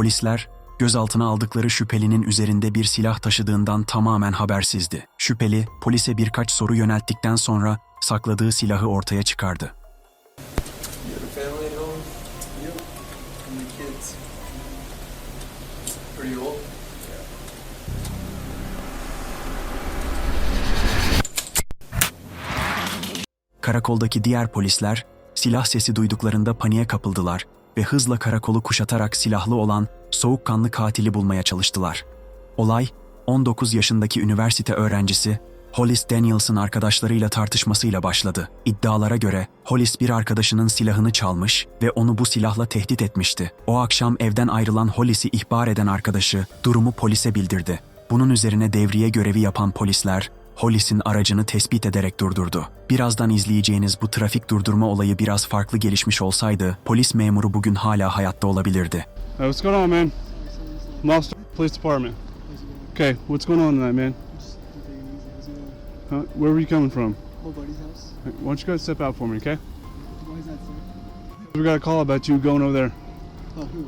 Polisler, gözaltına aldıkları şüphelinin üzerinde bir silah taşıdığından tamamen habersizdi. Şüpheli, polise birkaç soru yönelttikten sonra sakladığı silahı ortaya çıkardı. Karakoldaki diğer polisler silah sesi duyduklarında paniğe kapıldılar ve hızla karakolu kuşatarak silahlı olan soğukkanlı katili bulmaya çalıştılar. Olay 19 yaşındaki üniversite öğrencisi Hollis Daniels'ın arkadaşlarıyla tartışmasıyla başladı. İddialara göre Hollis bir arkadaşının silahını çalmış ve onu bu silahla tehdit etmişti. O akşam evden ayrılan Hollis'i ihbar eden arkadaşı durumu polise bildirdi. Bunun üzerine devriye görevi yapan polisler Hollis'in aracını tespit ederek durdurdu. Birazdan izleyeceğiniz bu trafik durdurma olayı biraz farklı gelişmiş olsaydı polis memuru bugün hala hayatta olabilirdi. Hey, what's going on, man? Monster Police Department. Okay, what's going on tonight, man? Huh? Where were you coming from? My buddy's house. Why don't you guys step out for me, okay? Why is that, sir? We got a call about you going over there. Oh, who?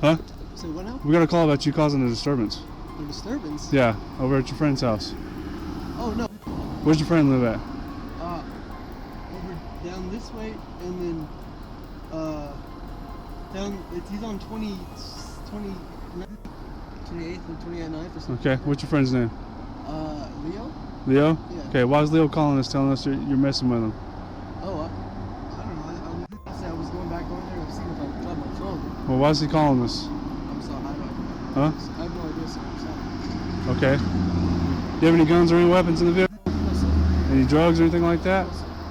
Huh? Say what now? We got a call about you causing a disturbance. A disturbance? Yeah, over at your friend's house. Oh, no. Where's your friend live at? Uh, over down this way, and then, uh, down, it's, he's on 20, 20, 28th and 29th or something. Okay, what's your friend's name? Uh, Leo? Leo? Yeah. Okay, why is Leo calling us telling us you're, you're messing with him? Oh, I, I don't know. I, I, I was going back over there to see if I could my phone. Well, why is he calling us? I'm sorry. I, I, Huh? I have no idea, sir. I'm sorry. Okay. Do you have any guns or any weapons in the vehicle? Any drugs or anything like that?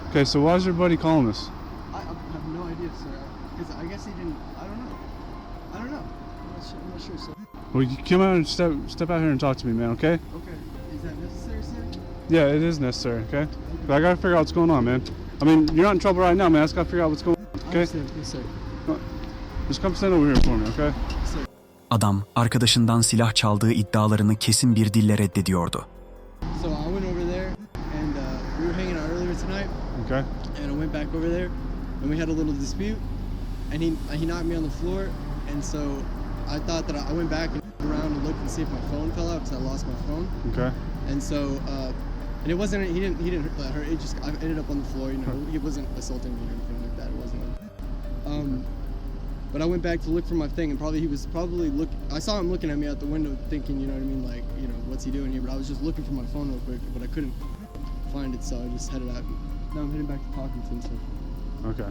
Okay, so why is your buddy calling us? I, I have no idea, sir. Because I guess he didn't. I don't know. I don't know. I'm not sure, I'm not sure sir. Well, you come out and step step out here and talk to me, man. Okay? Okay. Is that necessary, sir? Yeah, it is necessary. Okay? But I gotta figure out what's going on, man. I mean, you're not in trouble right now, man. I just gotta figure out what's going on. Okay? Yes, sir. Just come stand over here for me, okay? Adam, arkadaşından silah çaldığı iddialarını kesin bir dille reddediyordu. Okay. and I went back over there, and we had a little dispute, and he he knocked me on the floor, and so I thought that I, I went back and around and looked and see if my phone fell out because I lost my phone, Okay. and so. Uh, and it wasn't. He didn't. He didn't hurt her. It just. I ended up on the floor. You know. He wasn't assaulting me or anything like that. It wasn't. Um, but I went back to look for my thing, and probably he was probably look. I saw him looking at me out the window, thinking, you know what I mean, like, you know, what's he doing here? But I was just looking for my phone real quick, but I couldn't find it, so I just headed out. Now I'm heading back to Talkington. So. Okay.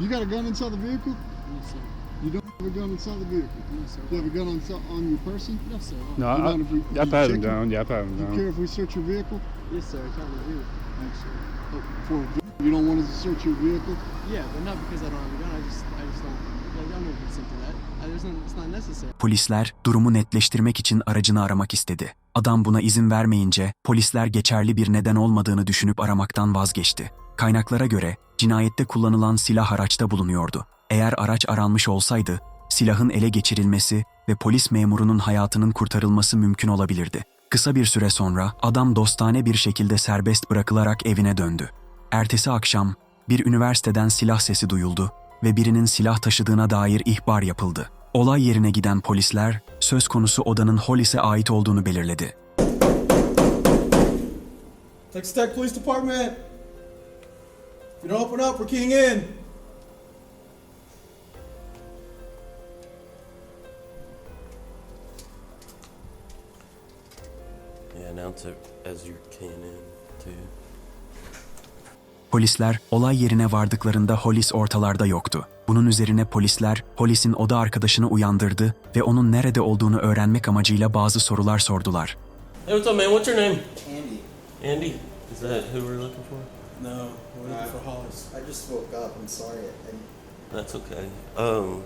You got a gun inside the vehicle? Yes, sir. You don't have a gun inside the vehicle. Yes, sir. You have a gun on on your person? No, sir. No, You I, mind if we- I, I you pat him check him? down. Yeah, I pat him Do you care down. if we search your vehicle? Yes, sir. I can't do it. Actually. Oh, For a ve- you don't want us to search your vehicle? Yeah, but not because I don't have a gun. I just, I just don't. Polisler durumu netleştirmek için aracını aramak istedi. Adam buna izin vermeyince polisler geçerli bir neden olmadığını düşünüp aramaktan vazgeçti. Kaynaklara göre cinayette kullanılan silah araçta bulunuyordu. Eğer araç aranmış olsaydı silahın ele geçirilmesi ve polis memurunun hayatının kurtarılması mümkün olabilirdi. Kısa bir süre sonra adam dostane bir şekilde serbest bırakılarak evine döndü. Ertesi akşam bir üniversiteden silah sesi duyuldu ve birinin silah taşıdığına dair ihbar yapıldı. Olay yerine giden polisler söz konusu odanın Hollis'e ait olduğunu belirledi. Texas Tech Police Department. If you don't open up, we're keying in. Yeah, announce it as you're keying in. Polisler olay yerine vardıklarında Hollis ortalarda yoktu. Bunun üzerine polisler Hollis'in oda arkadaşını uyandırdı ve onun nerede olduğunu öğrenmek amacıyla bazı sorular sordular. Hey, what's up, man? What's your name? Andy. Andy. Is that who we're looking for? No, we're looking for Hollis. I just woke up. I'm sorry. I, That's okay. Um,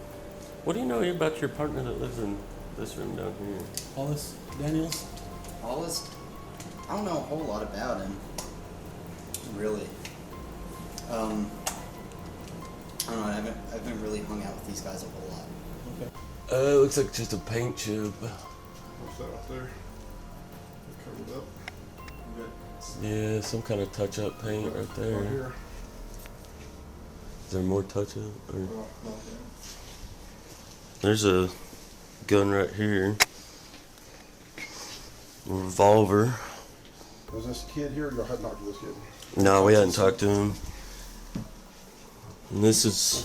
what do you know about your partner that lives in this room down here? Hollis Daniels. Hollis, I don't know a whole lot about him. Really. Um, I don't know. I haven't, I haven't really hung out with these guys a whole lot. Okay. Uh, it looks like just a paint chip. What's that out there? Covered up. Yeah, some kind of touch-up paint right there. Is there more touch-up? Or? There's a gun right here. Revolver. Was this kid here? Y'all hadn't talked to this kid. No, we hadn't talked to him. And this is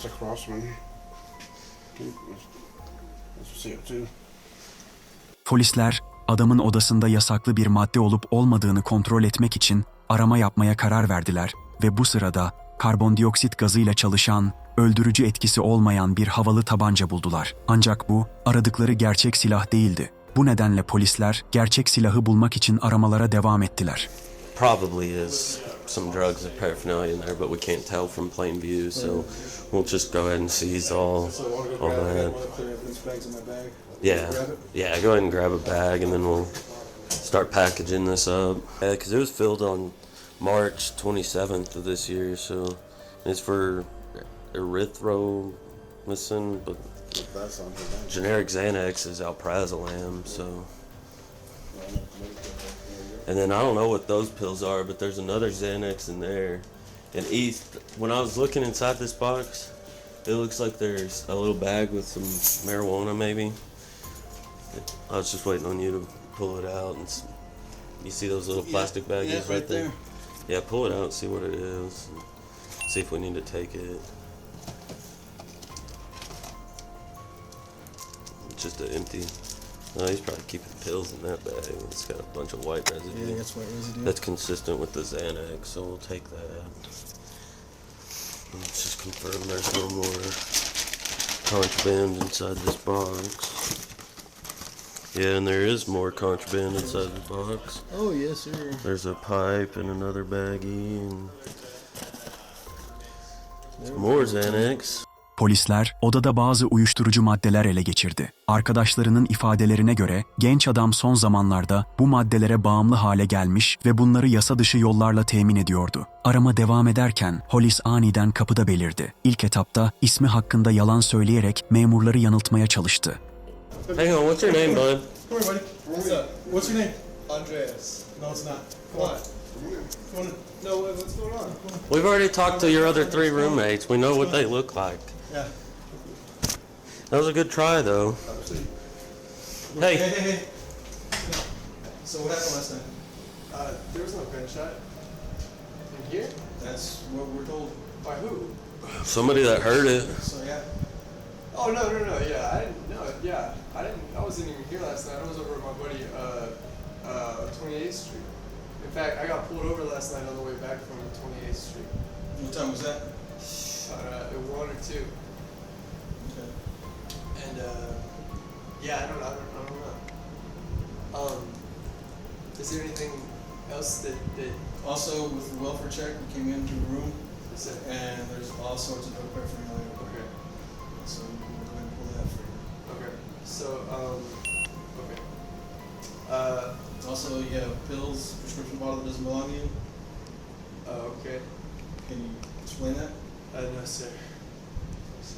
That's a CO2. Polisler adamın odasında yasaklı bir madde olup olmadığını kontrol etmek için arama yapmaya karar verdiler ve bu sırada karbondioksit gazıyla çalışan, öldürücü etkisi olmayan bir havalı tabanca buldular. Ancak bu aradıkları gerçek silah değildi. Bu nedenle polisler gerçek silahı bulmak için aramalara devam ettiler. Probably is some drugs or paraphernalia in there, but we can't tell from plain view, so we'll just go ahead and seize all, So I want to go all grab it. I that. want to clear evidence bags in my bag. Yeah, yeah. Go ahead and grab a bag, and then we'll start packaging this up. Uh, yeah, because it was filled on March 27th of this year, so it's for erythromycin, but That's on his name. generic Xanax is alprazolam, so. And then I don't know what those pills are, but there's another Xanax in there. And East, when I was looking inside this box, it looks like there's a little bag with some marijuana, maybe. I was just waiting on you to pull it out, and you see those little plastic baggies yeah, right, there. there. Yeah, pull it out and see what it is. and See if we need to take it. It's just an empty. No, he's probably keeping pills in that bag. It's got a bunch of white residue. Yeah, that's what residue. That's consistent with the Xanax, so we'll take that. Let's just confirm there's no more contraband inside this box. Yeah, and there is more contraband inside the box. oh yes, sir. There's a pipe and another baggie and more Xanax. Polisler odada bazı uyuşturucu maddeler ele geçirdi. Arkadaşlarının ifadelerine göre genç adam son zamanlarda bu maddelere bağımlı hale gelmiş ve bunları yasa dışı yollarla temin ediyordu. Arama devam ederken Hollis aniden kapıda belirdi. İlk etapta ismi hakkında yalan söyleyerek memurları yanıltmaya çalıştı. Hang on, what's your name, bud? Come here, buddy. What's up? What's your name? Andreas. No, it's not. Come on. No, what- what's going on? We've already talked to your other three roommates. We know what they look like. Yeah. That was a good try, though. Hey, Hey, hey, hey. So what happened last night? Uh, there was no gunshot. In here? That's what we're told. By who? somebody that heard it. So yeah. Oh no no no yeah I didn't no yeah I didn't I wasn't even here last night I was over at my buddy uh uh 28th Street. In fact I got pulled over last night on the way back from 28th Street. What time was that? Uh, at one or two. Okay. And uh, yeah I don't I don't, I don't know. Um, is there anything else that that Also, with the welfare check, we came into the room, and there's all sorts of drug paraphernalia. okay? So we can go ahead and pull that for you. Okay. So um, okay. Uh, Also, you have pills, prescription bottle that doesn't belong to you. uh okay. Can you explain that? Uh, no sir.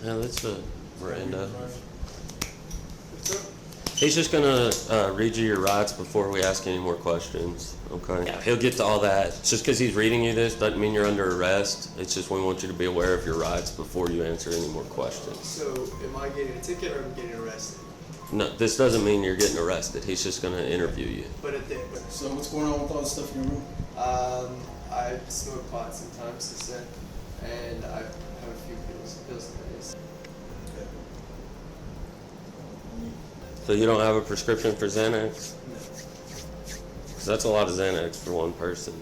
Yeah, that's a Miranda. What's up? He's just gonna uh, read you your rights before we ask any more questions. Okay. Yeah, he'll get to all that. It's just because he's reading you this doesn't mean you're under arrest. It's just we want you to be aware of your rights before you answer any more questions. So, am I getting a ticket or am I getting arrested? No, this doesn't mean you're getting arrested. He's just gonna interview you. But it did. But, So what's going on with all the stuff in your room? um, I smoke pot sometimes, he said, and I have a few pills. Pills nowadays. Okay. So you don't have a prescription for Xanax? Because that's a lot of Xanax for one person.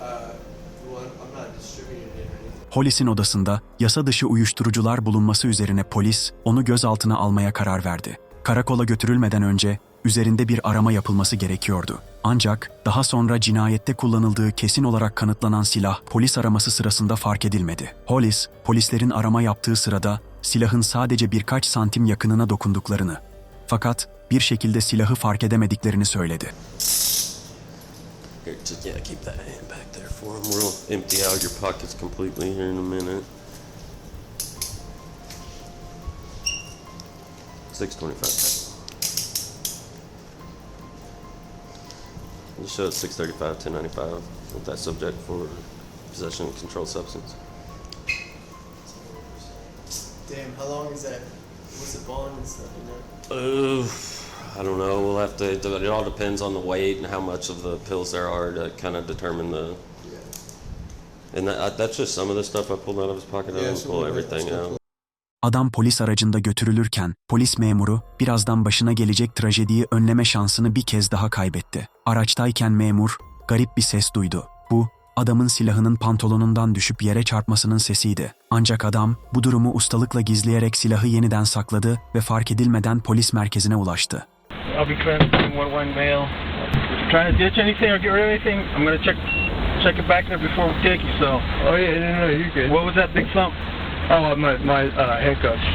Uh, well, I'm, I'm not distributing it or anything. Hollis'in odasında yasa dışı uyuşturucular bulunması üzerine polis onu gözaltına almaya karar verdi. Karakola götürülmeden önce üzerinde bir arama yapılması gerekiyordu. Ancak daha sonra cinayette kullanıldığı kesin olarak kanıtlanan silah polis araması sırasında fark edilmedi. Hollis, polislerin arama yaptığı sırada silahın sadece birkaç santim yakınına dokunduklarını fakat bir şekilde silahı fark edemediklerini söyledi. Here, just You show it six thirty-five, ten ninety-five. With that subject for possession of controlled substance. Damn, how long is that? What's the bond and stuff, you know? Uh, I don't know. We'll have to. It all depends on the weight and how much of the pills there are to kind of determine the. Yeah. And that, that's just some of the stuff I pulled out of his pocket. I Yeah, didn't so pull we- everything out. Adam polis aracında götürülürken polis memuru birazdan başına gelecek trajediyi önleme şansını bir kez daha kaybetti. Araçtayken memur garip bir ses duydu. Bu adamın silahının pantolonundan düşüp yere çarpmasının sesiydi. Ancak adam bu durumu ustalıkla gizleyerek silahı yeniden sakladı ve fark edilmeden polis merkezine ulaştı. Check check it back there before we take you. So. Oh yeah, no, no, you're good. What was that big thump? Oh, my my uh, handcuffs.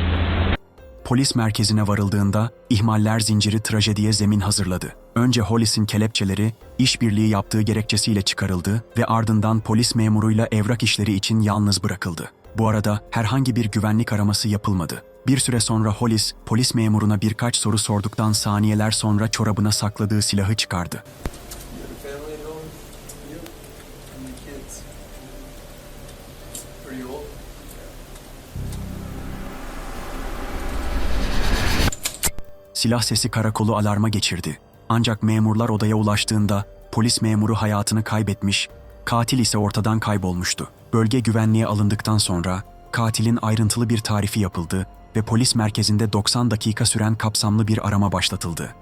Polis merkezine varıldığında ihmaller zinciri trajediye zemin hazırladı. Önce Hollis'in kelepçeleri işbirliği yaptığı gerekçesiyle çıkarıldı ve ardından polis memuruyla evrak işleri için yalnız bırakıldı. Bu arada herhangi bir güvenlik araması yapılmadı. Bir süre sonra Hollis, polis memuruna birkaç soru sorduktan saniyeler sonra çorabına sakladığı silahı çıkardı. You have a family at home? You? How many kids? Pretty old? Silah sesi karakolu alarma geçirdi. Ancak memurlar odaya ulaştığında polis memuru hayatını kaybetmiş, katil ise ortadan kaybolmuştu. Bölge güvenliğe alındıktan sonra katilin ayrıntılı bir tarifi yapıldı ve polis merkezinde 90 dakika süren kapsamlı bir arama başlatıldı.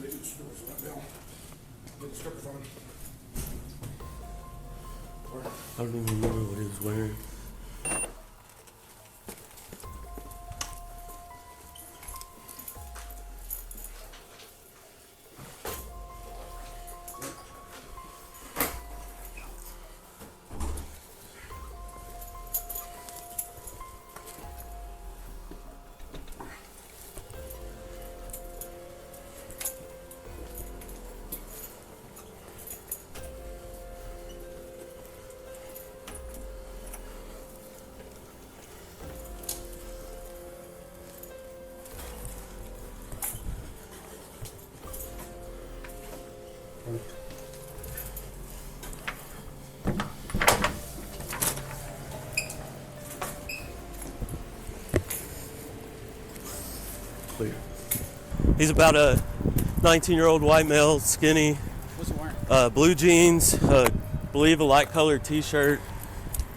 They do the that bill. The I don't even remember what he was wearing. He's about a 19 year old white male, skinny. What's he wearing? uh, blue jeans, uh, believe a light colored T-shirt.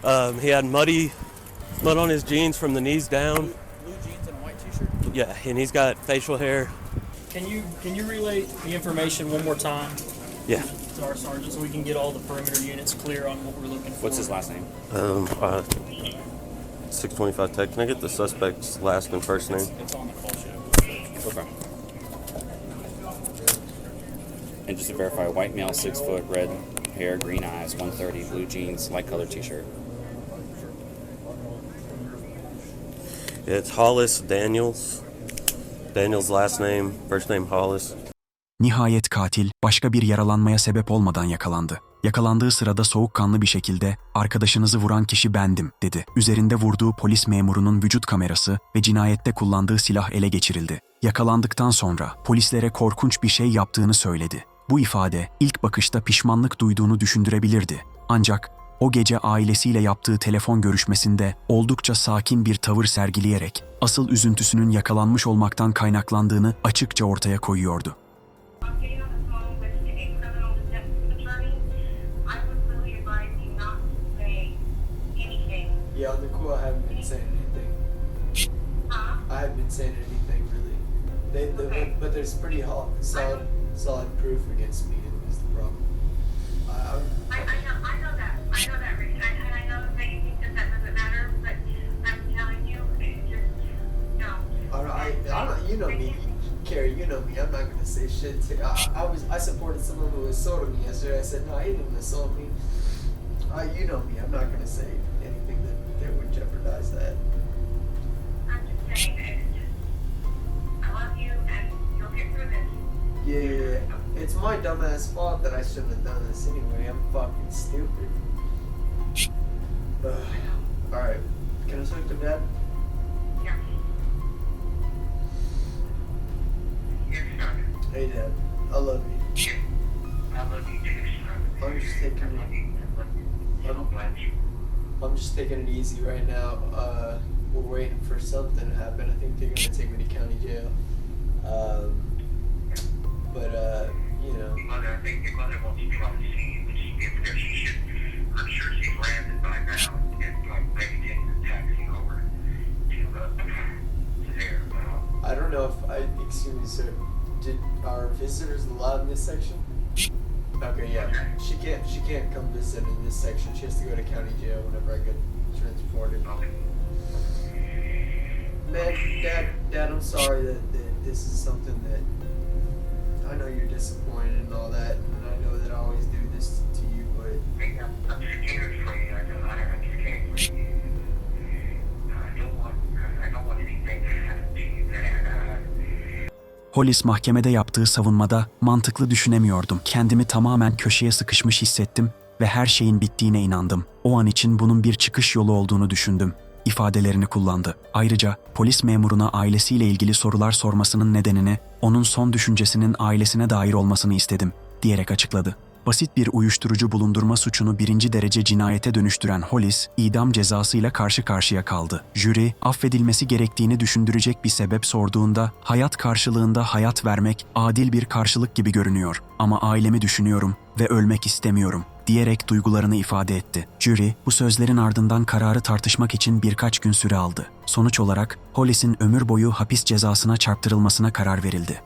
Um, he had muddy mud on his jeans from the knees down. Blue jeans and a white t-shirt. Yeah, and he's got facial hair. Can you can you relay the information one more time Yeah. to our sergeant so we can get all the perimeter units clear on what we're looking for? What's his last name? Um, uh, 625 Tech. Can I get the suspect's last and first name? It's on the call sheet. Okay. And just to verify, white male, six foot, red hair, green eyes, 130, blue jeans, light colored t-shirt. İt's Hollis Daniels. Daniels' last name, first name Hollis. Nihayet katil başka bir yaralanmaya sebep olmadan yakalandı. Yakalandığı sırada soğukkanlı bir şekilde arkadaşınızı vuran kişi bendim dedi. Üzerinde vurduğu polis memurunun vücut kamerası ve cinayette kullandığı silah ele geçirildi. Yakalandıktan sonra polislere korkunç bir şey yaptığını söyledi. Bu ifade ilk bakışta pişmanlık duyduğunu düşündürebilirdi. Ancak o gece ailesiyle yaptığı telefon görüşmesinde oldukça sakin bir tavır sergileyerek asıl üzüntüsünün yakalanmış olmaktan kaynaklandığını açıkça ortaya koyuyordu. Yeah, on the cool, I haven't been saying anything. I haven't been saying anything really. They, the, Okay. but there's pretty solid, solid proof against me. Is the problem? I, I, I, I know, I know that. I know that, Rick. I, and I know that you think that that doesn't matter, but I'm telling you, it just, no. I, I, I don't. You know me, Carrie. You know me. I'm not gonna say shit. To, I, I was. I supported someone who assaulted me yesterday. I said no, he didn't assault me. Uh, you know me. I'm not gonna say anything that, that would jeopardize that. it's my dumbass fault that I shouldn't have done this anyway. I'm fucking stupid. All right, can I sleep to bed? Yeah. Yeah, sure. Hey, Dad. I love you. I love you too. I'm just taking it. I'm, I'm just taking it easy right now. Uh, we're waiting for something to happen. I think they're gonna take me to county jail. Um, can't. She can't come visit in this section. She has to go to county jail whenever I get transported. okay. Man, Dad, Dad, I'm sorry that, that this is something that I know you're disappointed and all that, and I know that I always do this to you, but I'm, I'm scared for you. Hollis mahkemede yaptığı savunmada mantıklı düşünemiyordum. Kendimi tamamen köşeye sıkışmış hissettim ve her şeyin bittiğine inandım. O an için bunun bir çıkış yolu olduğunu düşündüm. ifadelerini kullandı. Ayrıca polis memuruna ailesiyle ilgili sorular sormasının nedenini onun son düşüncesinin ailesine dair olmasını istedim diyerek açıkladı. Basit bir uyuşturucu bulundurma suçunu birinci derece cinayete dönüştüren Hollis, idam cezasıyla karşı karşıya kaldı. Jüri, affedilmesi gerektiğini düşündürecek bir sebep sorduğunda, hayat karşılığında hayat vermek adil bir karşılık gibi görünüyor ama ailemi düşünüyorum ve ölmek istemiyorum diyerek duygularını ifade etti. Jüri, bu sözlerin ardından kararı tartışmak için birkaç gün süre aldı. Sonuç olarak Hollis'in ömür boyu hapis cezasına çarptırılmasına karar verildi.